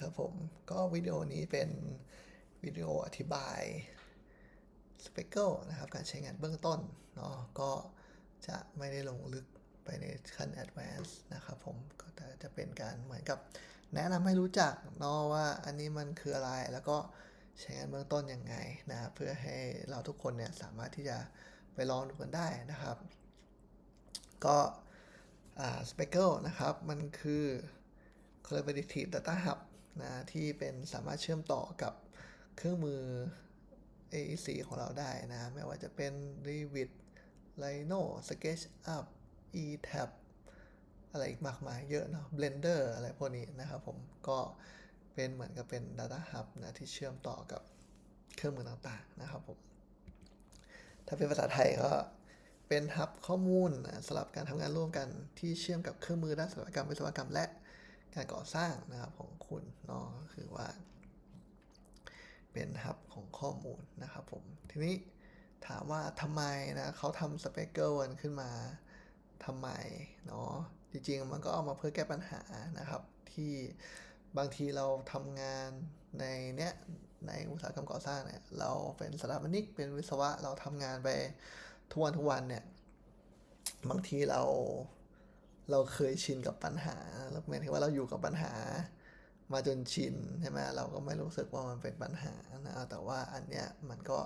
ครับผมก็วิดีโอนี้เป็นวิดีโออธิบาย s p e c l e นะครับ การใช้งานเบื้องต้นเนาะก็จะไม่ได้ลงลึกไปในขั้น Advanced นะครับผมก็จะจะเป็นการเหมือนกับแนะนำให้รู้จักเนาะว่าอันนี้มันคืออะไรแล้วก็ใช้งานเบื้องต้นยังไงนะครับเพื่อให้เราทุกคนเนี่ยสามารถที่จะไปลองดูกันได้นะครับ ก็สเปกเกิลนะครับ มันคือ Collaborative Data Hub นะที่เป็นสามารถเชื่อมต่อกับเครื่องมือ AEC ของเราได้นะ ไม่ว่าจะเป็น Revit Rhino SketchUp eTab อะไรอีกมากมายเยอะเนาะ Blender อะไรพวกนี้นะครับผมก็เป็นเหมือนกับเป็น Data Hub นะที่เชื่อมต่อกับเครื่องมือต่างๆนะครับผมถ้าเป็นภาษาไทยก็เป็นฮับข้อมูลสำหรับการทำงานร่วมกันที่เชื่อมกับเครื่องมือด้านศิลปกรรมวิศวกรรมและ การก่อสร้างนะครับของคุณเนาะก็คือว่า เป็นฮับของข้อมูลนะครับผม ทีนี้ถามว่าทำไมนะเขาทำสเปกเกิลวันขึ้นมาทำไมเนาะจริงๆ มันก็เอามาเพื่อแก้ปัญหานะครับ ที่บางทีเราทำงานในเนี้ยในอุตสาหกรรมก่อสร้างเนี่ยเราเป็นสถาปนิกเป็นวิศวะเราทำงานไปทุกวันทุกวันเนี่ยบางทีเรา เราเคยชินกับปัญหาแล้วหมายถึงว่าเราอยู่กับปัญหา มาจนชินใช่ไหมเราก็ไม่รู้สึกว่ามันเป็นปัญหานะแต่ว่าอันเนี้ยมันก็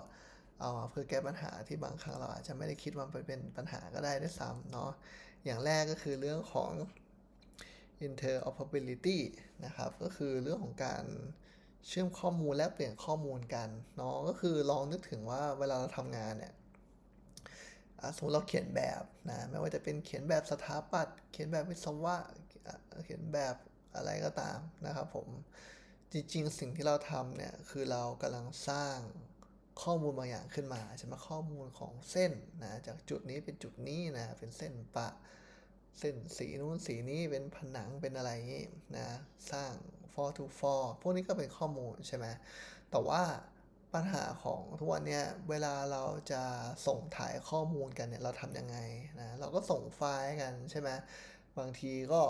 เอามาเพื่อแก้ปัญหาที่บางครั้งเราอาจจะไม่ได้คิดว่ามันเป็นปัญหาก็ได้ด้วยซ้ำเนาะอย่างแรกก็คือเรื่องของ interoperability นะครับ ก็คือเรื่องของการเชื่อมข้อมูลและเปลี่ยนข้อมูลกันเนาะก็คือลองนึกถึงว่าเวลาเราทำงานเนี่ย สมมติเราเขียนแบบนะไม่ว่าจะเป็นเขียนแบบสถาปัตย์เขียนแบบวิศวะเขียนแบบอะไรก็ตามนะครับผมจริงๆ สิ่งที่เราทำเนี่ยคือเรากำลังสร้างข้อมูลบางอย่างขึ้นมาใช่ไหมข้อมูลของเส้นนะจากจุดนี้เป็นจุดนี้นะเป็นเส้นปะ เส้นสีนู้นสีนี้เป็นผนังเป็นอะไรนี้นะสร้าง for to for พวกนี้ก็เป็นข้อมูลใช่ไหมแต่ว่า ปัญหาของทุกวันนี้เวลาเราจะส่งถ่ายข้อมูลกันเนี่ยเราทำยังไงนะเราก็ส่งไฟล์กันใช่ไหมบางทีก็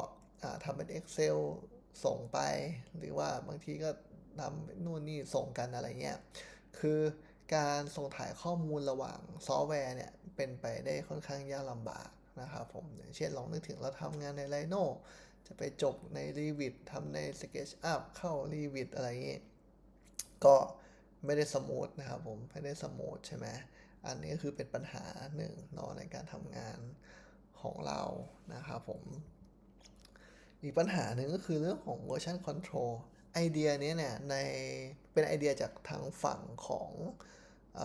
ทำเป็น Excel ส่งไป หรือว่าบางทีก็ทำนู่นนี่ส่งกันอะไรเงี้ยคือการส่งถ่ายข้อมูลระหว่างซอฟต์แวร์เนี่ยเป็นไปได้ค่อนข้างยากลำบากนะครับผมอย่างเช่นลองนึกถึงเราทำงานใน Rhino จะไปจบใน Revit ทำใน SketchUp เข้า Revit อะไรเงี้ยก็ ไม่ได้สมูทนะครับผมไม่ได้สมูทใช่ไหมอันนี้ก็คือเป็นปัญหาหนึ่งเนาะในการทำงานของเรานะครับผม อีกปัญหาหนึ่งก็คือเรื่องของ version control ไอเดียนี้เนี่ยในเป็นไอเดียจากทางฝั่งของอ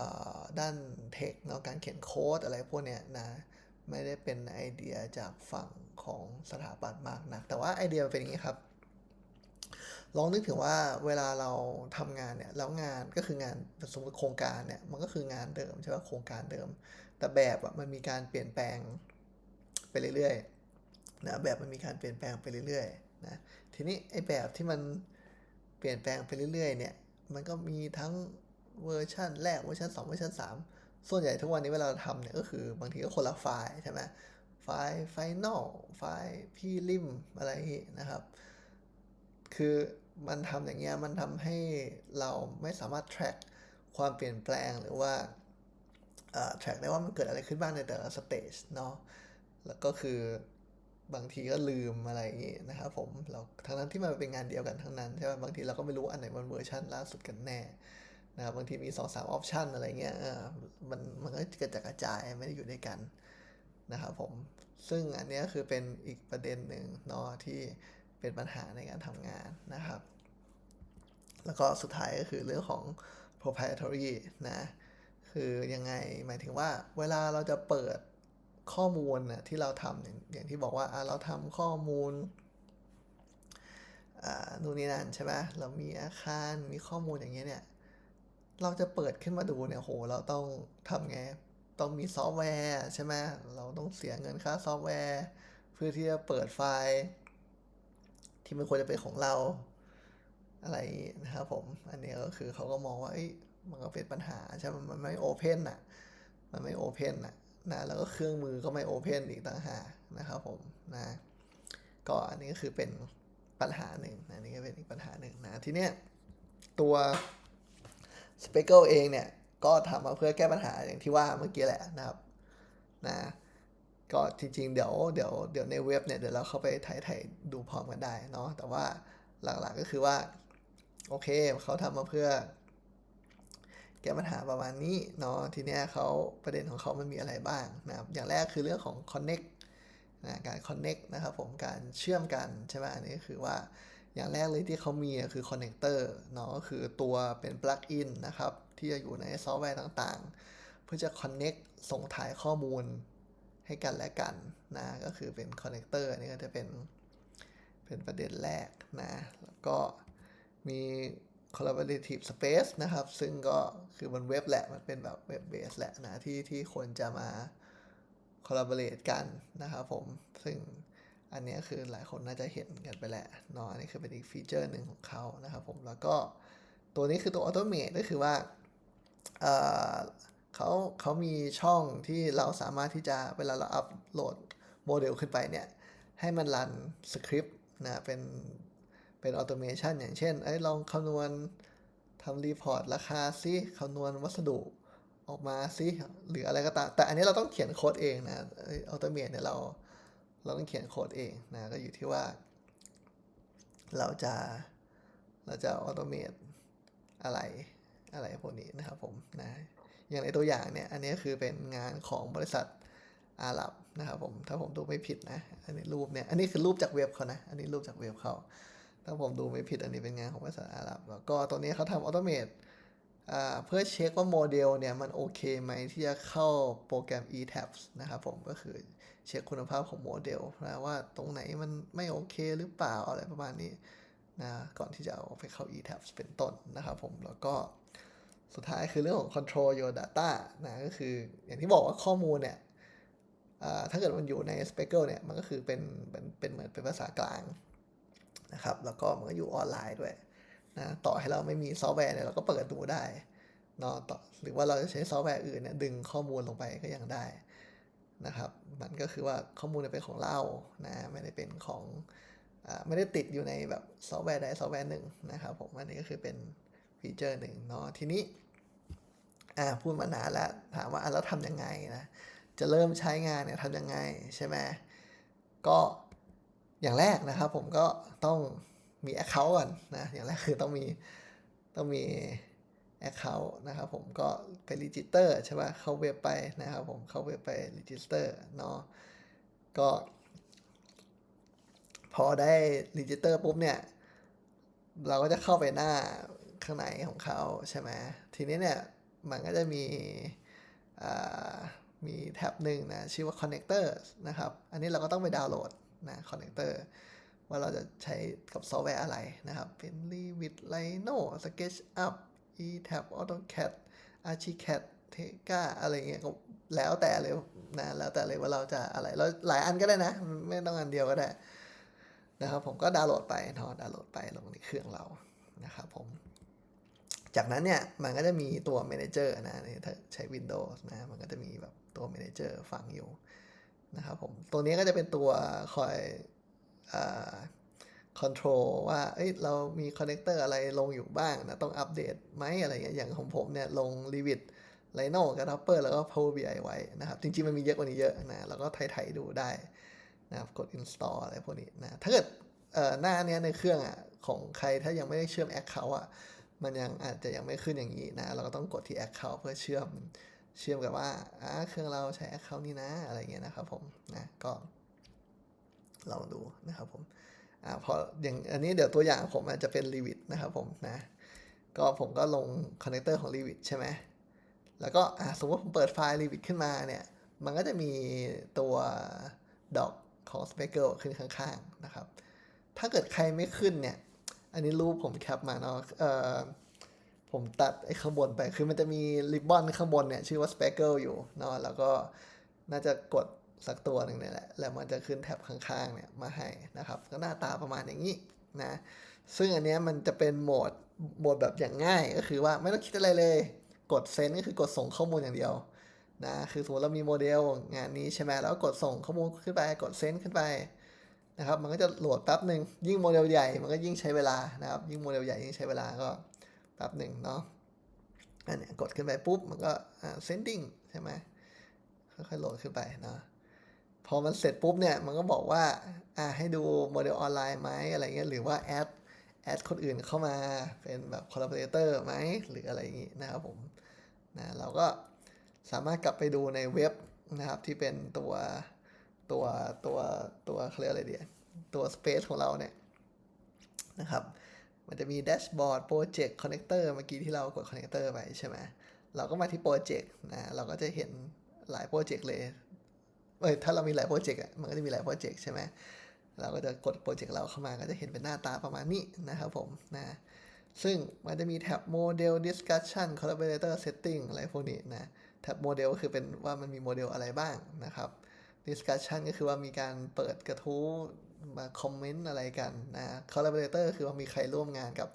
ด้านเทคเนาะการเขียนโค้ดอะไรพวกเนี้ยนะไม่ได้เป็นไอเดียจากฝั่งของสถาปัตย์มากนะแต่ว่าไอเดียเป็นอย่างนี้ครับ ลองนึกถึงว่าเวลาเราทำงานเนี่ยแล้วงานก็คืองานสมมติโครงการเนี่ยมันก็คืองานเดิมใช่ไหมโครงการเดิม แต่แบบอะมันมีการเปลี่ยนแปลงไปเรื่อยๆนะแบบมันมีการเปลี่ยนแปลงไปเรื่อยๆนะทีนี้ไอ้แบบที่มันเปลี่ยนแปลงไปเรื่อยๆเนี่ยมันก็มีทั้งเวอร์ชันแรกเวอร์ชัน2เวอร์ชัน3 ส่วนใหญ่ทุกวันนี้เวลาเราทำเนี่ยก็คือบางทีก็คนละไฟล์ใช่ไหมไฟล์ไฟนอลไฟล์พีริมอะไรนะครับ คือ มันทำอย่างเงี้ยมันทำให้เราไม่สามารถ track ความเปลี่ยนแปลงหรือว่า track ได้ว่ามันเกิดอะไรขึ้นบ้างในแต่ละสเตจเนาะแล้วก็คือบางทีก็ลืมอะไรอย่างงี้นะครับผมเราทั้งนั้นที่มันเป็นงานเดียวกันทั้งนั้นใช่ไหมบางทีเราก็ไม่รู้อันไหนมันเวอร์ชันล่าสุดกันแน่นะครับบางทีมี2อสามออปชันอะไรเงี้ยมันมันก็กระจัดกระจายไม่ได้อยู่ด้วยกันนะครับผมซึ่งอันนี้คือเป็นอีกประเด็นหนึ่งเนาะที่ เป็นปัญหาในการทำงานนะครับ แล้วก็สุดท้ายก็คือเรื่องของ proprietary นะ คือยังไงหมายถึงว่าเวลาเราจะเปิดข้อมูลนะที่เราทำอย่างอย่างที่บอกว่าเราทำข้อมูลนู่นนี่นั่นใช่ไหมเรามีอาคารมีข้อมูลอย่างเงี้ยเนี่ย เราจะเปิดขึ้นมาดูเนี่ยโห เราต้องทำไง ต้องมีซอฟต์แวร์ใช่ไหมเราต้องเสียเงินค่าซอฟต์แวร์ เพื่อที่จะเปิดไฟล์ ที่มันควรจะเป็นของเรา อะไรนะครับผม อันนี้ก็คือเขาก็มองว่ามันก็เป็นปัญหาใช่ไหมมันไม่โอเพนอะ มันไม่โอเพนอะนะแล้วก็เครื่องมือก็ไม่โอเพนอีกต่างหากนะครับผมนะก็อันนี้ก็คือเป็นปัญหาหนึ่งนะนี่ก็เป็นอีกปัญหาหนึ่งนะทีเนี้ยตัว s p e c l e เองเนี่ยก็ทำมาเพื่อแก้ปัญหาอย่างที่ว่าเมื่อกี้แหละนะครับนะ ก็จริงๆ เดี๋ยวเดี๋ยวเดี๋ยวในเว็บเนี่ยเดี๋ยวเราเข้าไปถ่ายถ่ายดูพร้อมกันได้เนาะแต่ว่าหลักๆก็คือว่า โอเคเขาทำมาเพื่อ แก้ปัญหาประมาณนี้เนาะทีเนี้ยเขาประเด็นของเขามันมีอะไรบ้างนะครับอย่างแรกคือเรื่องของ connect นะการ connect นะครับผมการเชื่อมกันใช่ไหมอันนี้ก็คือว่าอย่างแรกเลยที่เขามีคือ connector เนาะก็คือตัวเป็น plugin นะครับ ที่จะอยู่ในซอฟต์แวร์ต่างๆ เพื่อจะ connect ส่งถ่ายข้อมูล ให้กันและกันนะก็คือเป็น connector อันนี้ก็จะเป็นเป็นประเด็นแรกนะแล้วก็มี collaborative space นะครับ ซึ่งก็คือบนเว็บแหละ มันเป็นแบบเว็บเบสแหละนะที่ที่คนจะมา collaborate กันนะครับผม ซึ่งอันนี้คือหลายคนน่าจะเห็นกันไปแหละเนาะอันนี้คือเป็นอีกฟีเจอร์หนึ่งของเขานะครับผม แล้วก็ตัวนี้คือตัว automate ก็คือว่า เขาเขามีช่องที่เราสามารถที่จะเวลาเราอัปโหลดโมเดลขึ้นไปเนี่ย ให้มันรันสคริปต์นะเป็นเป็นออโตเมชันอย่างเช่นเอ้ลองคำนวณทำรีพอร์ตราคาซิคำนวณวัสดุออกมาซิหรืออะไรก็ตาม แต่อันนี้เราต้องเขียนโค้ดเองนะออโตเมทเนี่ยเราเราต้องเขียนโค้ดเองนะก็อยู่ที่ว่า เราจะเราจะออโตเมตอะไรอะไรพวกนี้นะครับผมนะ อย่างในตัวอย่างเนี่ย อันนี้คือเป็นงานของบริษัทอาหรับนะครับผม ถ้าผมดูไม่ผิดนะ อันนี้รูปเนี่ย อันนี้คือรูปจากเว็บเขานะ อันนี้รูปจากเว็บเขา ถ้าผมดูไม่ผิด อันนี้เป็นงานของบริษัทอาหรับ แล้วก็ตัวนี้เขาทำออโตเมตเพื่อเช็คว่าโมเดลเนี่ยมันโอเคไหมที่จะเข้าโปรแกรม eTabs นะครับผม ก็คือเช็คคุณภาพของโมเดลนะว่าตรงไหนมันไม่โอเคหรือเปล่าอะไรประมาณนี้นะ ก่อนที่จะเอาไปเข้า eTabs เป็นต้นนะครับผม แล้วก็ สุดท้ายคือเรื่องของ control your data นะก็คืออย่างที่บอกว่าข้อมูลเนี่ยถ้าเกิดมันอยู่ใน Speckle เนี่ยมันก็คือเป็นเป็นเป็นเหมือนเป็นภาษากลางนะครับแล้วก็มันก็อยู่ออนไลน์ด้วยนะต่อให้เราไม่มีซอฟต์แวร์เนี่ยเราก็เปิดดูได้เนาะต่อหรือว่าเราจะใช้ซอฟต์แวร์อื่นเนี่ยดึงข้อมูลลงไปก็ยังได้นะครับมันก็คือว่าข้อมูลเป็นของเรานะไม่ได้เป็นของอไม่ได้ติดอยู่ในแบบซอฟต์แวร์ใดซอฟต์แวร์หนึ่งนะครับผมอันนี้ก็คือเป็น ฟีเจอร์หนึ่งเนาะทีนี้อ่าพูดมานานแล้วถามว่าแล้วทำยังไงนะจะเริ่มใช้งานเนี่ยทำยังไงใช่ไหมก็อย่างแรกนะครับผมก็ต้องมี Account ก่อนนะอย่างแรกคือต้องมีต้องมี Account นะครับผมก็ไปรีจิสเตอร์ใช่ป่ะเข้าเว็บไปนะครับผมเข้าเว็บไปรีจิสเตอร์เนาะก็พอได้รีจิสเตอร์ปุ๊บเนี่ย เราก็จะเข้าไปหน้า ข้างในของเขาใช่ไหมทีนี้เนี่ยมันก็จะมีมีแท็บหนึ่งนะชื่อว่า connector นะครับ อันนี้เราก็ต้องไปดาวน์โหลดนะ connector ว่าเราจะใช้กับซอฟต์แวร์อะไรนะครับ เป็น Revit Rhino SketchUp eTab AutoCAD Archicad Tega อะไรเงี้ยก็แล้วแต่เลยนะแล้วแต่เลยว่าเราจะอะไรแล้วหลายอันก็ได้นะ ไม่ต้องอันเดียวก็ได้นะครับผมก็ดาวน์โหลดไปนาะดาวน์โหลดไปลงในเครื่องเรานะครับผม จากนั้นเนี่ยมันก็จะมีตัว Manager นะถ้าใช้ Windows นะมันก็จะมีแบบตัว Manager ฝังอยู่นะครับผมตัวนี้ก็จะเป็นตัวคอยคอนโทรลว่าเอ้ยเรามีคอนเนคเตอร์อะไรลงอยู่บ้างนะต้องอัปเดตไหมอะไรเงี้ยอย่างของผมเนี่ยลง Revit Rhino กับ Rapper แล้วก็ Power BI ไว้นะครับ จริงๆ มันมีเยอะกว่านี้เยอะนะแล้วก็ไถๆดูได้นะครับกด install อะไรพวกนี้นะถ้าเกิดหน้าเนี้ยในเครื่องอะของใครถ้ายังไม่ได้เชื่อม Account อะ มันยังอาจจะยังไม่ขึ้นอย่างนี้นะ เราก็ต้องกดที่ Account เพื่อเชื่อมเชื่อมกับว่าอ่าเครื่องเราใช้ Account นี้นะอะไรเงี้ยนะครับผมนะก็ลองดูนะครับผมอ่าพออย่างอันนี้เดี๋ยวตัวอย่างผมอาจะเป็น Revit นะครับผมนะ ก็ผมก็ลงคอนเนคเตอร์ของ Revit ใช่ไหมแล้วก็อ่าสมมติผมเปิดไฟล์ Revit ขึ้นมาเนี่ย มันก็จะมีตัวดอกของ Speckle ขึ้นข้างๆนะครับ ถ้าเกิดใครไม่ขึ้นเนี่ย อันนี้รูปผมแคปมาเนาะเอ่อผมตัดไอ้ข้างบนไป คือมันจะมีริบบอนข้างบนเนี่ย ชื่อว่า Speckle อยู่เนาะแล้วก็น่าจะกดสักตัวหนึ่งเนี่ยแหละ แล้วมันจะขึ้นแท็บข้างๆเนี่ยมาให้นะครับ ก็หน้าตาประมาณอย่างนี้นะ ซึ่งอันนี้มันจะเป็นโหมด โหมดแบบอย่างง่าย ก็คือว่าไม่ต้องคิดอะไรเลย กดเซนก็คือกดส่งข้อมูลอย่างเดียวนะ คือสมมติเรามีโมเดลงานนี้ใช่ไหมแล้วกดส่งข้อมูลขึ้นไป กดเซนขึ้นไป นะครับมันก็จะโหลดแป๊บหนึ่งยิ่งโมเดลใหญ่มันก็ยิ่งใช้เวลานะครับยิ่งโมเดลใหญ่ยิ่งใช้เวลาก็แป๊บหนึ่งเนาะอันนี้กดขึ้นไปปุ๊บมันก็ sending ใช่ไหมค่อยๆโหลดขึ้นไปเนาะพอมันเสร็จปุ๊บเนี่ยมันก็บอกว่าอ่าให้ดูโมเดลออนไลน์ไหมอะไรเงี้ยหรือว่าแอดแอดคนอื่นเข้ามาเป็นแบบ collaborator ไหมหรืออะไรอย่างงี้นะครับผมนะเราก็สามารถกลับไปดูในเว็บนะครับที่เป็นตัว ตัวตัวตัวเขาเรียกอะไรดีอะตัว Space ของเราเนี่ยนะครับ มันจะมีแดชบอร์ดโปรเจกต์คอนเนคเตอร์เมื่อกี้ที่เรากดคอนเนคเตอร์ไปใช่ไหมเราก็มาที่โปรเจกต์นะเราก็จะเห็นหลายโปรเจกต์เลยเอ้ยถ้าเรามีหลายโปรเจกต์อะมันก็จะมีหลายโปรเจกต์ใช่ไหมเราก็จะกดโปรเจกต์เราเข้ามาก็จะเห็นเป็นหน้าตาประมาณนี้นะครับผมนะซึ่งมันจะมีแท็บโมเดล discussion collaborator setting อะไรพวกนี้นะแท็บโมเดลก็คือเป็นว่ามันมีโมเดลอะไรบ้างนะครับ discussion ก็คือว่ามีการเปิดกระทู้มาคอมเมนต์อะไรกันนะ collaborator คือว่ามีใครร่วมงานกับ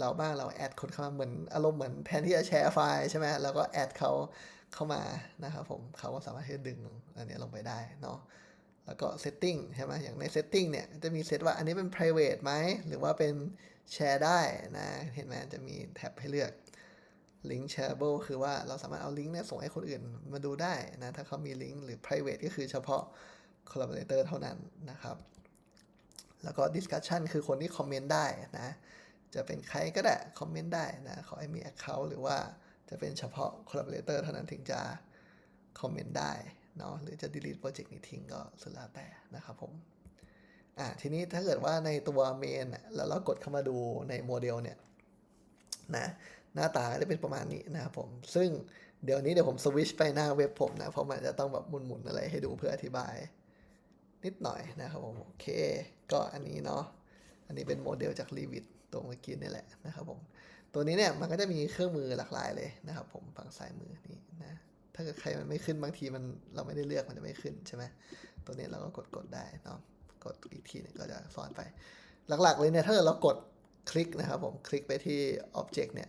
เราบ้างเราแอดคนเข้ามาเหมือนอารมณ์เหมือนแทนที่จะแชร์ไฟล์ใช่ไหมเราก็แอดเขาเข้ามานะครับผมเขาก็สามารถที่จะดึงอันนี้ลงไปได้เนาะแล้วก็ setting ใช่ไหมอย่างใน setting เนี่ยจะมีเซตว่าอันนี้เป็น private ไหมหรือว่าเป็นแชร์ได้นะ เห็นไหมจะมีแท็บให้เลือก link shareable คือว่าเราสามารถเอาลิงก์เนี่ยส่งให้คนอื่นมาดูได้นะ ถ้าเขามีลิงก์หรือ private ก็คือเฉพาะ collaborator เท่านั้นนะครับ แล้วก็ discussion คือคนที่คอมเมนต์ได้นะ จะเป็นใครก็ได้คอมเมนต์ได้นะ ขอให้มี Account หรือว่าจะเป็นเฉพาะ collaborator เท่านั้นถึงจะคอมเมนต์ได้เนาะหรือจะ delete โปรเจกต์นี้ทิ้งก็สุดแล้วแต่นะครับผมอ่าทีนี้ถ้าเกิดว่าในตัวเมนแล้วเรากดเข้ามาดูในโมเดลเนี่ยนะ หน้าตาก็จะเป็นประมาณนี้นะครับผม ซึ่งเดี๋ยวนี้เดี๋ยวผมสวิชไปหน้าเว็บผมนะ เพราะมันจะต้องแบบหมุนๆอะไรให้ดูเพื่ออธิบาย นิดหน่อยนะครับผมโอเค ก็อันนี้เนาะอันนี้เป็นโมเดลจาก Revit ตัวเมื่อกี้นี่แหละนะครับผม ตัวนี้เนี่ยมันก็จะมีเครื่องมือหลากหลายเลยนะครับผมฝั่งซ้ายมือนี่นะ ถ้าเกิดใครมันไม่ขึ้นบางทีมันเราไม่ได้เลือกมันจะไม่ขึ้นใช่ไหมตัวนี้เราก็กดกดได้เนาะกดอีกทีนึงก็จะสอนไป หลักๆเลยเนี่ยถ้าเกิดเรากดคลิกนะครับผมคลิกไปที่ Object เนี่ย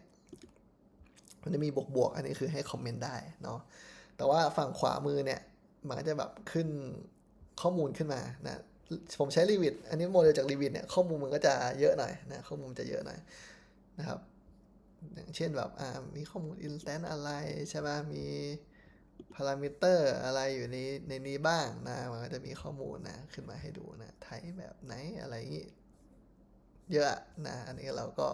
มันจะมีบวกบวกๆอันนี้คือให้คอมเมนต์ได้เนาะแต่ว่าฝั่งขวามือเนี่ยมันก็จะแบบขึ้นข้อมูลขึ้นมานะผมใช้ Revit อันนี้โมเดลจาก Revit เนี่ยข้อมูลมันก็จะเยอะหน่อยนะข้อมูลจะเยอะหน่อยนะครับอย่างเช่นแบบอ่ามีข้อมูล instance อะไรใช่ไหมมีพารามิเตอร์อะไรอยู่ในในนี้บ้างนะมันก็จะมีข้อมูลนะขึ้นมาให้ดูนะไทแบบไหนอะไรอย่างงี้เยอะนะอันนี้เราก็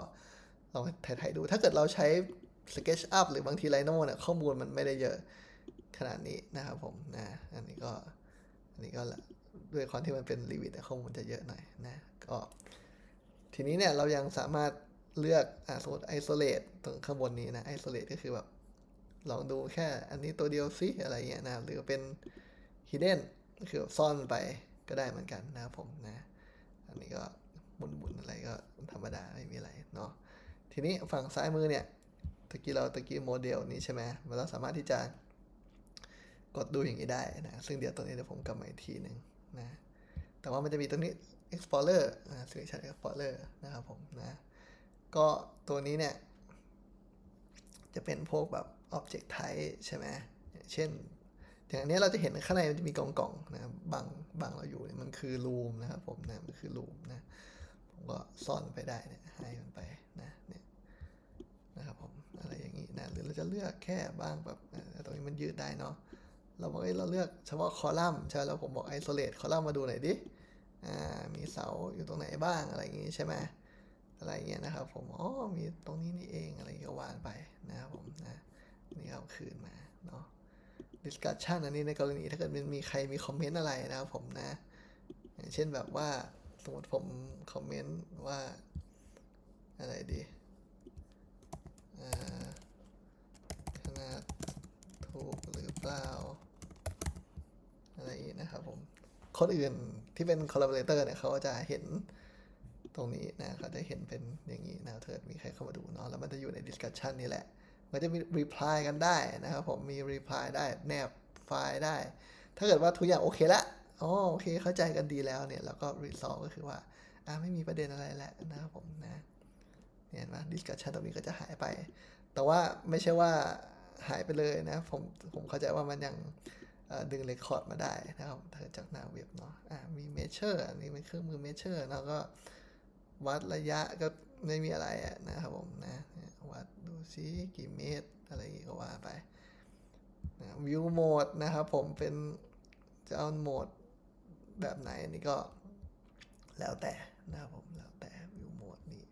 ลองถ่ายๆดู ถ้าเกิดเราใช้ SketchUp หรือบางที Rhino เนี่ยข้อมูลมันไม่ได้เยอะขนาดนี้นะครับผมนะอันนี้ก็อันนี้ก็ละด้วยความที่มันเป็น Revit แต่ข้อมูลจะเยอะหน่อยนะก็ทีนี้เนี่ยเรายังสามารถเลือกอ่าสมมติ isolate ตรงข้างบนนี้นะ isolate ก็คือแบบลองดูแค่อันนี้ตัวเดียวซิอะไรเงี้ยนะหรือเป็น hidden ก็คือซ่อนไปก็ได้เหมือนกันนะครับผมนะ อันนี้ก็หมุนๆอะไรก็ธรรมดาไม่มีอะไรเนาะทีนี้ฝั่งซ้ายมือเนี่ย ตะกี้เราตะกี้โมเดลนี้ใช่ไหมเราสามารถที่จะกดดูอย่างนี้ได้นะ ซึ่งเดี๋ยวตัวนี้เดี๋ยวผมกลับมาอีกทีหนึ่งนะ แต่ว่ามันจะมีตัวนี้ explorer อ่า selection explorer นะครับผมนะ ก็ตัวนี้เนี่ย จะเป็นพวกแบบ object type ใช่ไหมเช่น อย่างอันนี้เราจะเห็นข้างในมันจะมีกล่องกล่องๆนะครับบังบังเราอยู่มันคือ room นะครับผมนะ มันคือ room นะ ผมก็ซ่อนไปได้เนี่ยให้มันไปนะเนี่ย อะไรอย่างนี้นะหรือเราจะเลือกแค่บ้างแบบตรงนี้มันยืดได้เนาะเราบอกเอ้ยเราเลือกเฉพาะคอลัมน์ใช่แล้วผมบอก isolate คอลัมน์มาดูหน่อยดิอ่ามีเสาอยู่ตรงไหนบ้างอะไรอย่างงี้ใช่ไหมอะไรอย่างเงี้ยนะครับผมอ๋อมีตรงนี้นี่เองอะไรก็วางไปนะครับผมนะนี่เอาคืนมาเนาะ discussion อันนี้ในกรณีถ้าเกิดมันมีใครมีคอมเมนต์อะไรนะครับผมนะอย่างเช่นแบบว่าสมมติผมคอมเมนต์ว่าอะไรดีอ่า ถูกหรือเปล่า อะไรอีกนะครับผม คนอื่นที่เป็น collaborator เนี่ยเขาจะเห็นตรงนี้นะเขาจะเห็นเป็นอย่างนี้นะเถิดมีใครเข้ามาดูเนาะแล้วมันจะอยู่ใน discussion นี่แหละ มันจะมี reply กันได้นะครับผมมี reply ได้แนบไฟล์ได้ ถ้าเกิดว่าทุกอย่างโอเคละอ๋อโอเคเข้าใจกันดีแล้วเนี่ย แล้วก็ resolve ก็คือว่าอ่าไม่มีประเด็นอะไรแล้วนะครับผมนะเนี่ยเห็นไหม discussion ตรงนี้ก็จะหายไป แต่ว่าไม่ใช่ว่า หายไปเลยนะผมผมเข้าใจว่ามันยังดึงเรคคอร์ดมาได้นะครับถ้าจากหน้าเว็บเนาะอ่ามีเมเชอร์อันนี้เป็นเครื่องมือเมเชอร์แล้วก็วัดระยะก็ไม่มีอะไรอะนะครับผมนะวัดดูซิกี่เมตร อะไรก็ว่าไปนะวิวโหมดนะครับผมเป็นจะเอาโหมดแบบไหนนนี่ก็แล้วแต่นะครับผมแล้วแต่วิวโหมดนี้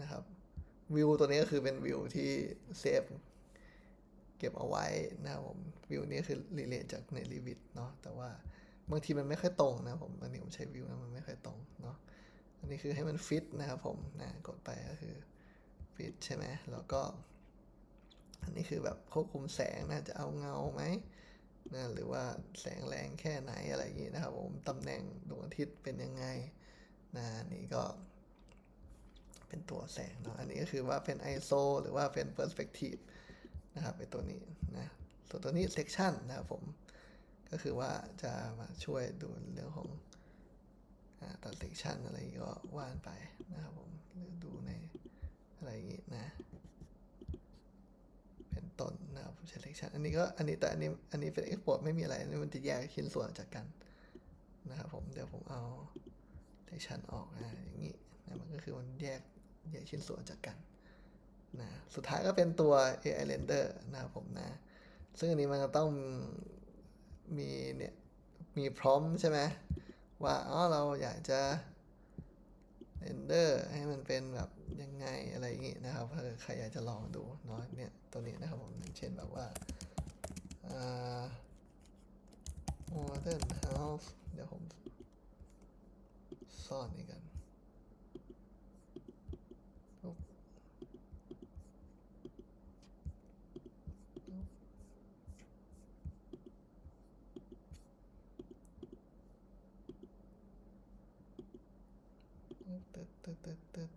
นะครับวิวตัวนี้ก็คือเป็นวิวที่เซฟ เก็บเอาไว้นะครับผมวิวนี้คือรีเลทจากในรีวิตเนาะแต่ว่าบางทีมันไม่ค่อยตรงนะผมอันนี้ผมใช้วิวนะมันไม่ค่อยตรงเนาะอันนี้คือให้มันฟิตนะครับผมนะกดไปก็คือฟิตใช่ไหมแล้วก็ อันนี้คือแบบควบคุมแสงนะจะเอาเงาไหมนะหรือว่าแสงแรงแค่ไหนอะไรอย่างงี้นะครับผมตำแหน่งดวงอาทิตย์เป็นยังไงนะนนี่ก็ เป็นตัวแสงเนาะอันนี้ก็คือว่าเป็น ISO หรือว่าเป็น perspective นะครับไอตัวนี้นะส่วนตัวนี้ section นะครับผม ก็คือว่าจะมาช่วยดูเรื่องของตัด section อะไรก็ว่านไปนะครับผมหรือดูในอะไรอย่างงี้นะ เป็นต้นนะครับ selection อันนี้ก็อันนี้แต่อันนี้อันนี้เป็น export ไม่มีอะไรอันนี้มันจะแยกชิ้นส่วนจากกันนะครับผมเดี๋ยวผมเอา section ออกอ่าอย่างนี้นะมันก็คือมันแยกแยกชิ้นส่วนจากกัน นะสุดท้ายก็เป็นตัว AI render นะครับผมนะ ซึ่งอันนี้มันก็ต้องมีเนี่ย มีพร้อมใช่ไหมว่าอ๋อเราอยากจะ render ให้มันเป็นแบบยังไงอะไรอย่างงี้นะครับถ้าใครอยากจะลองดูเนาะเนี่ยตัวนี้นะครับผมเช่นแบบว่าอ่า modern house เดี๋ยวผมซ่อนนี่กัน ตึ๊ดตึ๊ดตึ๊ดตึ๊ด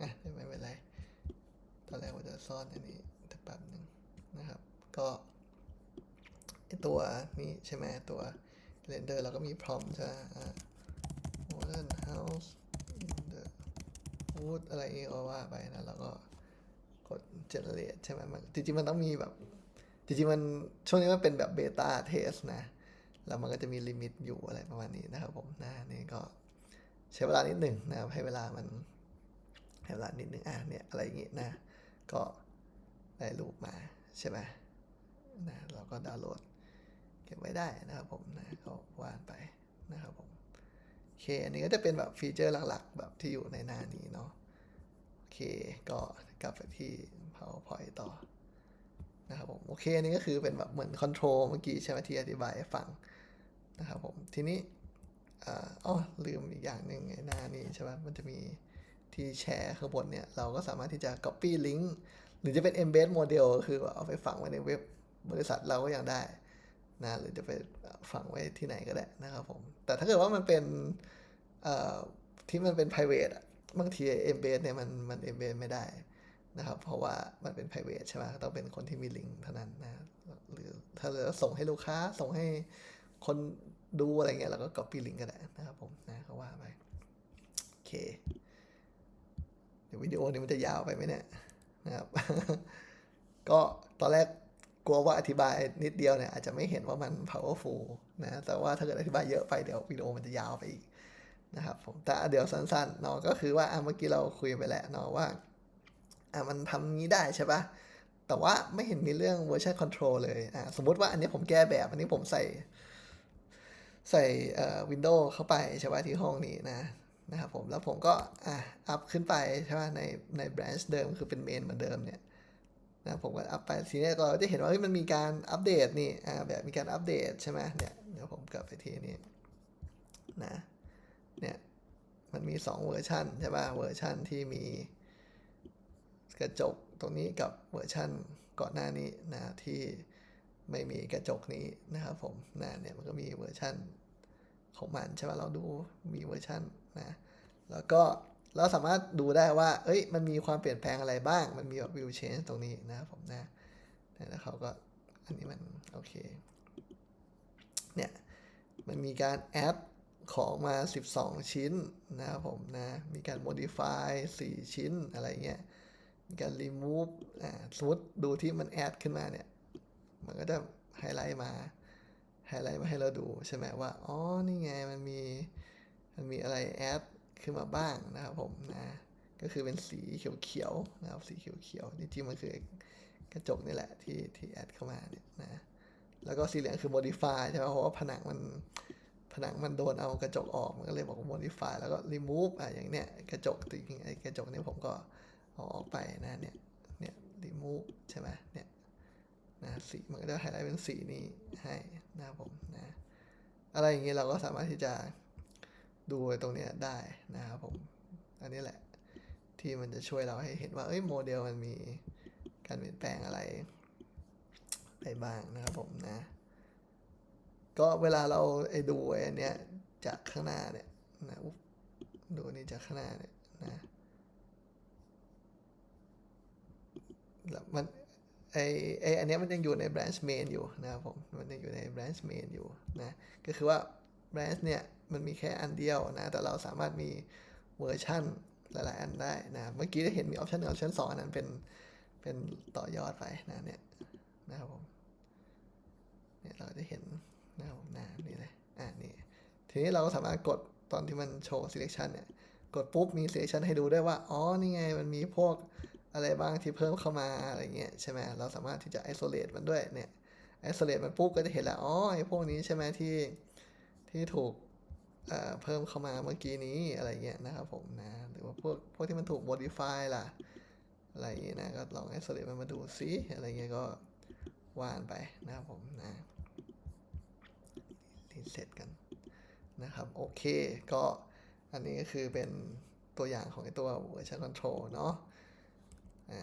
อะไม่เป็นไร ต อนแรกว่าจะซ่อนอันนี้แต่แป๊บหนึ่งนะครับ ก็ตัวนี้ใช่ไหมตัวเรนเดอร์เราก็มีพร้อมใช่ไหมอ่า modern house in the wood อะไรอางงี้ก็ว่าไปนะแล้วก็กด generate ใช่ไหมมันจริงๆ มันต้องมีแบบ จริงๆ มันช่วงนี้มันเป็นแบบเบต้าเทสนะ แล้วมันก็จะมีลิมิตอยู่อะไรประมาณนี้นะครับผมนะนี่ก็ใช้เวลานิดหนึ่งนะครับให้เวลามันให้เวลานิดหนึ่งอะเนี่ยอะไรอย่างงี้นะ ก็ ได้รูปมาใช่ไหมนะเราก็ดาวน์โหลดเก็บไว้ได้นะครับผมนะก็วานไปนะครับผมโอเคอันนี้ก็จะเป็นแบบฟีเจอร์หลักๆ แบบที่อยู่ในหน้านี้เนาะโอเคก็กลับไปที่ PowerPoint ต่อนะครับผมโอเคอันนี้ก็คือเป็นแบบเหมือนคอนโทรลเมื่อกี้ใช่ไหมที่อธิบายให้ฟังนะครับผมทีนี้อ๋อลืมอีกอย่างหนึ่งไอ้หน้านี้ใช่ไหมมันจะมีที่แชร์ข้างบนเนี่ย เราก็สามารถที่จะ copy link หรือจะเป็น embed model คือเอาไปฝังไว้ในเว็บบริษัทเราก็ยังได้นะหรือจะไปฝังไว้ที่ไหนก็ได้นะครับผม แต่ถ้าเกิดว่ามันเป็นที่มันเป็น private บางที embed เนี่ยมันมัน embed ไม่ได้นะครับ เพราะว่ามันเป็น private ใช่ไหมต้องเป็นคนที่มีลิงก์เท่านั้นนะหรือถ้าเราส่งให้ลูกค้าส่งให้คนดูอะไรเงี้ยเราก็ copy ลิงก์ก็ได้นะครับผมนะเขาว่าไปโอเคเดี๋ยววิดีโอนี้มันจะยาวไปไหมเนี่ย นะครับ ก็ตอนแรกกลัวว่าอธิบายนิดเดียวเนี่ยอาจจะไม่เห็นว่ามัน powerful นะแต่ว่าถ้าเกิดอธิบายเยอะไปเดี๋ยววิดีโอมันจะยาวไปอีกนะครับผมแต่เดี๋ยวสั้นๆเนาะก็คือว่าเมื่อกี้เราคุยไปแล้วเนาะว่าอะมันทำงี้ได้ใช่ปะแต่ว่าไม่เห็นมีเรื่อง version control เลยอะสมมติว่าอันนี้ผมแก้แบบ อันนี้ผมใส่ ใส่เอ่อ Windows เข้าไปใช่ปะที่ห้องนี้นะ นะครับผมแล้วผมก็อะอัพขึ้นไปใช่ปะในใน branch เดิมคือเป็นเมนเหมือนเดิมเนี่ยนะผมก็อัพไปทีนี้เราจะเห็นว่ามันมีการอัปเดตนี่อ่าแบบมีการอัปเดตใช่ไหมเนี่ยเดี๋ยวผมกลับไปทีนี่นะเนี่ยมันมี 2 เวอร์ชันใช่ปะเวอร์ชันที่มีกระจกตรงนี้กับเวอร์ชันก่อนหน้านี้นะที่ไม่มีกระจกนี้นะครับผมนะเนี่ยมันก็มีเวอร์ชันของมันใช่ไหมเราดูมีเวอร์ชัน นะแล้วก็เราสามารถดูได้ว่า เอ้ย มันมีความเปลี่ยนแปลงอะไรบ้าง มันมีแบบ view change ตรงนี้นะครับผมนะแล้วเขาก็ อันนี้มัน โอเค เนี่ย มันมีการแอดของมา 12 ชิ้นนะครับผมนะ มีการ modify 4 ชิ้นอะไรเงี้ย มีการ remove อ่าสมมติดูที่มัน add ขึ้นมาเนี่ย มันก็จะไฮไลท์มา ไฮไลท์มาให้เราดูใช่ไหมว่า อ๋อ นี่ไง มันมี มันมีอะไรแอดขึ้นมาบ้างนะครับผมนะก็คือเป็นสีเขียวๆนะครับสีเขียวๆจริงๆมันคือกระจกนี่แหละที่ที่แอดเข้ามาเนี่ยนะแล้วก็สีเหลืองคือ modify ใช่ไหมเพราะว่าผนังมันผนังมันโดนเอากระจกออกมันก็เลยบอกว่า modify แล้วก็ remove อะอย่างเนี้ยกระจกจริงๆไอ้กระจกเนี่ยผมก็เอาออกไปนะเนี่ยเนี่ย remove ใช่ไหมเนี่ยนะสีมันก็จะไฮไลท์เป็นสีนี้ให้นะครับผมนะอะไรอย่างเงี้ยเราก็สามารถที่จะ ดูตรงเนี้ยได้นะครับผม อันนี้แหละที่มันจะช่วยเราให้เห็นว่า เอ้ยโมเดลมันมีการเปลี่ยนแปลงอะไรได้บ้างนะครับผมนะ ก็เวลาเราไอ้ดูไอ้เนี้ยจากข้างหน้าเนี่ยนะดูนี่จากข้างหน้าเนี่ยนะแล้วมันไอไออันเนี้ยมันยังอยู่ใน branch main อยู่นะครับผม มันยังอยู่ใน branch main อยู่นะ ก็คือว่า branch เนี่ยมันมีแค่อันเดียวนะ แต่เราสามารถมีเวอร์ชั่นหลาย ๆ อันได้นะ เมื่อกี้ได้เห็นมี option หนึ่ง option สองอันนั้นเป็นเป็นต่อยอดไปนะเนี่ยนะครับผมเนี่ยเราจะเห็นนะครับผมนะนี่เลยอ่านี่ทีนี้เราก็สามารถกดตอนที่มันโชว์ selection เนี่ย กดปุ๊บมี selection ให้ดูได้ว่า อ๋อ นี่ไงมันมีพวกอะไรบ้างที่เพิ่มเข้ามาอะไรเงี้ยใช่ไหมเราสามารถที่จะ isolate มันด้วยเนี่ย isolate มันปุ๊บก็จะเห็นแล้ว อ๋อไอ้พวกนี้ใช่ไหมที่ ที่ถูกเพิ่มเข้ามาเมื่อกี้นี้อะไรเงี้ยนะครับผมนะ หรือว่าพวกพวกที่มันถูก modify ล่ะ อะไรเงี้ยนะก็ลอง isolate มันมาดูซิอะไรเงี้ยก็ว่านไปนะครับผมนะรีเซ็ตกันนะครับ โอเค ก็อันนี้ก็คือเป็นตัวอย่างของไอตัว version control เนาะอ่า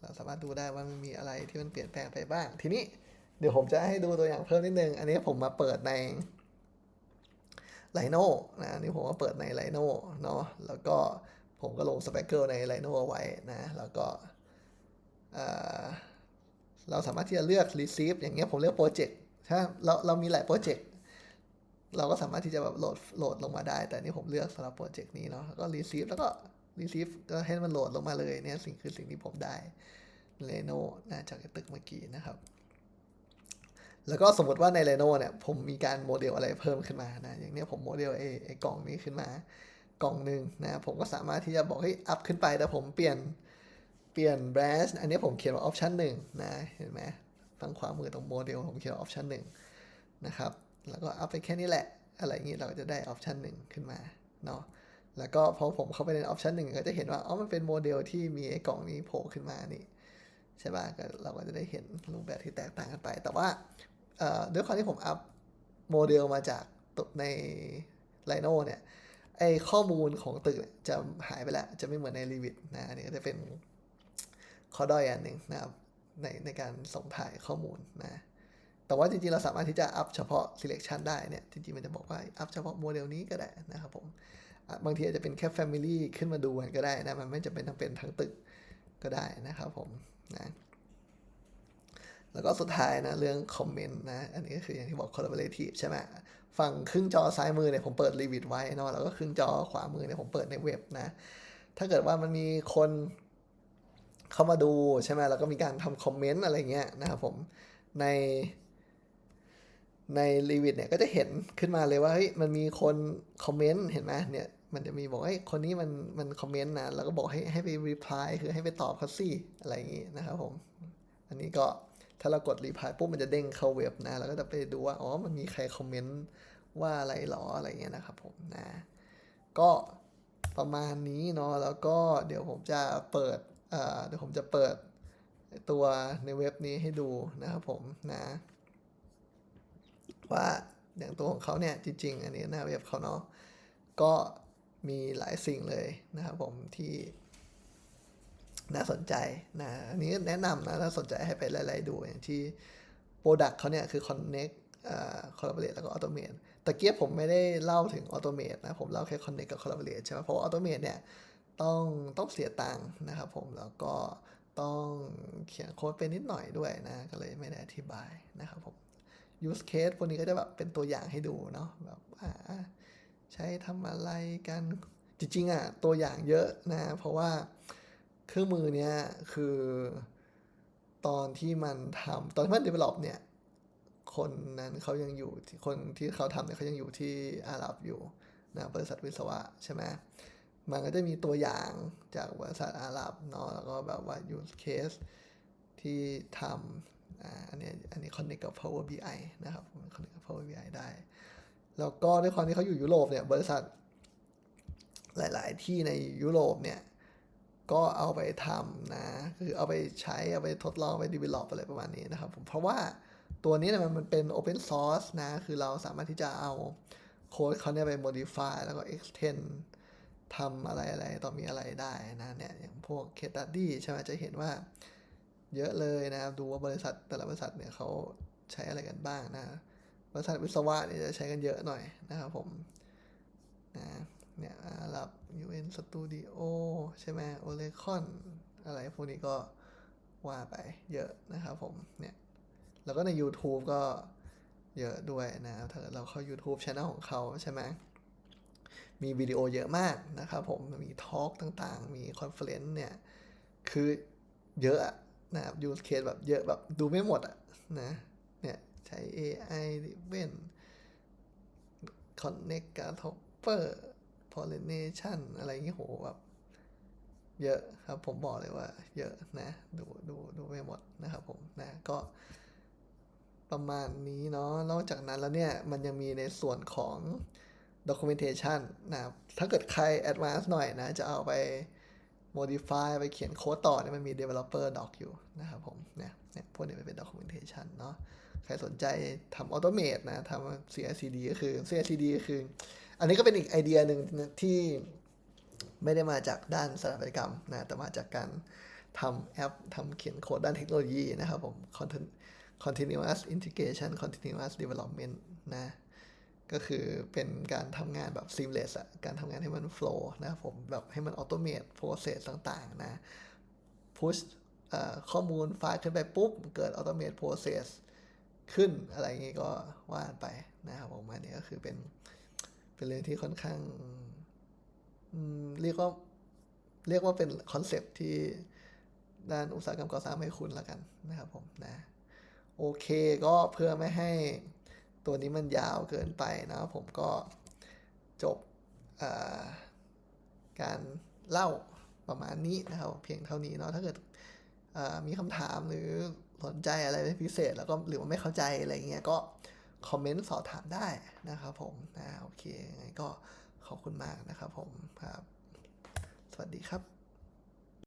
เราสามารถดูได้ว่ามันมีอะไรที่มันเปลี่ยนแปลงไปบ้าง ทีนี้เดี๋ยวผมจะให้ดูตัวอย่างเพิ่มนิดนึง อันนี้ผมมาเปิดใน ไลโน่นะอันนี้ผมมาเปิดในไลโน่เนาะแล้วก็ผมก็ลงสเปกเกิลในไลโน่เอาไว้นะแล้วก็เราสามารถที่จะเลือก receive อย่างเงี้ยผมเลือกโปรเจกต์ถ้าเราเรามีหลายโปรเจกต์เราก็สามารถที่จะแบบโหลดโหลดลงมาได้ แต่นี่ผมเลือกสำหรับโปรเจกต์นี้เนาะแล้วก็ receive แล้วก็ receive ก็ให้มันโหลดลงมาเลยเนี่ยสิ่งคือสิ่งที่ผมได้เลโน่นะจากตึกเมื่อกี้นะครับ แล้วก็สมมติว่าในเลโน่เนี่ยผมมีการโมเดลอะไรเพิ่มขึ้นมานะอย่างเนี้ยผมโมเดลไอ้ไอ้กล่องนี้ขึ้นมากล่องหนึ่งนะผมก็สามารถที่จะบอกให้อัพขึ้นไปแต่ผมเปลี่ยนเปลี่ยนแบรนด์อันนี้ผมเขียนว่าออปชันหนึ่งนะเห็นไหมฝั่งขวามือตรงโมเดลผมเขียนว่าออปชันหนึ่งนะครับแล้วก็อัพไปแค่นี้แหละ อะไรอย่างนี้เราก็จะได้ออปชันหนึ่งขึ้นมาเนาะแล้วก็พอผมเข้าไปในออปชันหนึ่งก็จะเห็นว่าอ๋อมันเป็นโมเดลที่มีไอ้กล่องนี้โผล่ขึ้นมานี่ใช่ป่ะก็เราก็จะได้เห็นรูปแบบที่แตกต่างกันไป แต่ว่า ด้วยความที่ผมอัพโมเดลมาจากในไลโนเนี่ยไอข้อมูลของตึกจะหายไปแล้ว จะไม่เหมือนใน Revit นะอันนี้ก็จะเป็นข้อด้อยอันหนึ่งนะครับในในการส่งถ่ายข้อมูลนะ แต่ว่าจริงๆ เราสามารถที่จะอัพเฉพาะ selection ได้เนี่ย จริงๆ มันจะบอกว่าอัพเฉพาะโมเดลนี้ก็ได้นะครับผม บางทีอาจจะเป็นแค่ Family ขึ้นมาดูกันก็ได้นะ มันไม่จำเป็นต้องเป็นทั้งตึกก็ได้นะครับผมนะ แล้วก็สุดท้ายนะเรื่องคอมเมนต์นะ อันนี้ก็คืออย่างที่บอก collaborative ใช่ไหมฝั่งครึ่งจอซ้ายมือเนี่ยผมเปิด Revit ไว้เนาะแล้วก็ครึ่งจอขวามือเนี่ยผมเปิดในเว็บนะ ถ้าเกิดว่ามันมีคนเข้ามาดูใช่ไหมแล้วก็มีการทำคอมเมนต์อะไรเงี้ยนะครับผมในใน Revit เนี่ยก็จะเห็นขึ้นมาเลยว่าเฮ้ยมันมีคนคอมเมนต์เห็นไหมเนี่ยมันจะมีบอกให้ยคนนี้มันมันคอมเมนต์นะแล้วก็บอกให้ให้ไป reply คือให้ไปตอบเขาสิอะไรอย่างงี้นะครับผม อันนี้ก็ ถ้าเรากด reply ปุ๊บมันจะเด้งเข้าเว็บนะแล้วก็จะไปดูว่า อ๋อ มันมีใครคอมเมนต์ว่าอะไรหรออะไรเงี้ยนะครับผมนะ ก็ประมาณนี้เนาะแล้วก็เดี๋ยวผมจะเปิดเอ่อเดี๋ยวผมจะเปิดตัวในเว็บนี้ให้ดูนะครับผมนะ ว่าอย่างตัวของเขาเนี่ยจริง ๆ อันนี้หน้าเว็บเขาเนาะก็มีหลายสิ่งเลยนะครับผมที่ น่าสนใจนะอันนี้แนะนำนะถ้าสนใจให้ไปไล่ๆดูอย่างที่โปรดักเขาเนี่ยคือ Connect อ่า Collaborate แล้วก็ Automate ตะเกียบผมไม่ได้เล่าถึง Automate นะ ผมเล่าแค่ Connect กับ Collaborate ใช่ไหมเพราะว่า Automate เนี่ยต้องต้องเสียตังค์นะครับผม แล้วก็ต้องเขียนโค้ดไปนิดหน่อยด้วยนะ ก็เลยไม่ได้อธิบายนะครับผม use case พวกนี้ก็จะแบบเป็นตัวอย่างให้ดูเนาะแบบอ่าใช้ทำอะไรกัน จริงๆอะตัวอย่างเยอะนะ เพราะว่า เครื่องมือเนี้ยคือตอนที่มันทำตอนที่มัน develop เนี่ย คนนั้นเขายังอยู่คนที่เขาทำเนี่ยเขายังอยู่ที่อาหรับอยู่นะบริษัทวิศวะใช่ไหมมันก็จะมีตัวอย่างจากบริษัทอาหรับเนาะแล้วก็แบบว่า use case ที่ทำอ่าอันนี้อันนี้ connect กับ Power BI นะครับ connect กับ Power BI ได้ แล้วก็ด้วยความที่เขาอยู่ยุโรปเนี่ยบริษัทหลาย ๆ ที่ในยุโรปเนี่ย ก็เอาไปทำนะ คือเอาไปใช้เอาไปทดลองไป develop อะไรประมาณนี้นะครับผมเพราะว่าตัวนี้เนี่ยมันมันเป็น open source นะ คือเราสามารถที่จะเอาโค้ดเขาเนี่ยไป modify แล้วก็ extend ทำอะไรอะไรต่อมีอะไรได้นะเนี่ยอย่างพวก case study ใช่ไหมจะเห็นว่าเยอะเลยนะครับ ดูว่าบริษัทแต่ละบริษัทเนี่ยเขาใช้อะไรกันบ้างนะ บริษัทวิศวะเนี่ยจะใช้กันเยอะหน่อยนะครับผมนะเนี่ยอาหรับ UN Studio ใช่ไหม Orecon อะไรพวกนี้ก็ว่าไปเยอะนะครับผมเนี่ย แล้วก็ใน YouTube ก็เยอะด้วยนะถ้าเราเข้า YouTube Channel ของเขาใช่ไหมมีวิดีโอเยอะมากนะครับผม มีทอล์กต่างๆ มีคอนเฟลเลนซ์เนี่ย คือเยอะนะครับ use case แบบเยอะแบบดูไม่หมดอะนะ เนี่ย ใช้ AI Ribbon Connect กับ Hopper Pollination อะไรอย่างเงี้โหแบบเยอะครับผมบอกเลยว่า เยอะนะ ดูดูดูไม่หมดนะครับผมนะก็ประมาณนี้เนาะนอกจากนั้นแล้วเนี่ย มันยังมีในส่วนของ documentation นะครับ ถ้าเกิดใคร advance หน่อยนะ จะเอาไป modify ไปเขียนโค้ดต่อเนี่ยมันมี developer doc อยู่นะครับผมเนี่ยเนี่ยพวกนี้เป็น documentation เนาะใครสนใจทำ automate นะทำ CI/CD ก็คือ CI/CD ก็คืออันนี้ก็เป็นอีกไอเดียหนึ่งที่ไม่ได้มาจากด้านสถาปัตยกรรมนะแต่มาจากการทำแอปทำเขียนโค้ดด้านเทคโนโลยีนะครับผม continuous integration continuous development นะ ก็คือเป็นการทำงานแบบ seamless อะการทำงานให้มัน flow นะครับผม แบบให้มัน automate process ต่างๆ นะ push ข้อมูลไฟล์ขึ้นไปปุ๊บ เกิด automate process ขึ้นอะไรอย่างงี้ก็ว่าไปนะครับผมอันนี้ก็คือเป็น เป็นเรื่องที่ค่อนข้างเรียกว่าเรียกว่าเป็นคอนเซปต์ที่ด้านอุตสาหกรรมก่อสร้างไม่คุ้นละกันนะครับผมนะ โอเคก็เพื่อไม่ให้ตัวนี้มันยาวเกินไปนะครับผมก็จบการเล่าประมาณนี้นะครับ เพียงเท่านี้เนาะถ้าเกิดมีคำถามหรือสนใจอะไรเป็นพิเศษ แล้วก็หรือว่าไม่เข้าใจอะไรเงี้ยก็ คอมเมนต์สอบถามได้นะครับผมนะโอเคยังไงก็ขอบคุณมากนะครับผมครับ สวัสดีครับ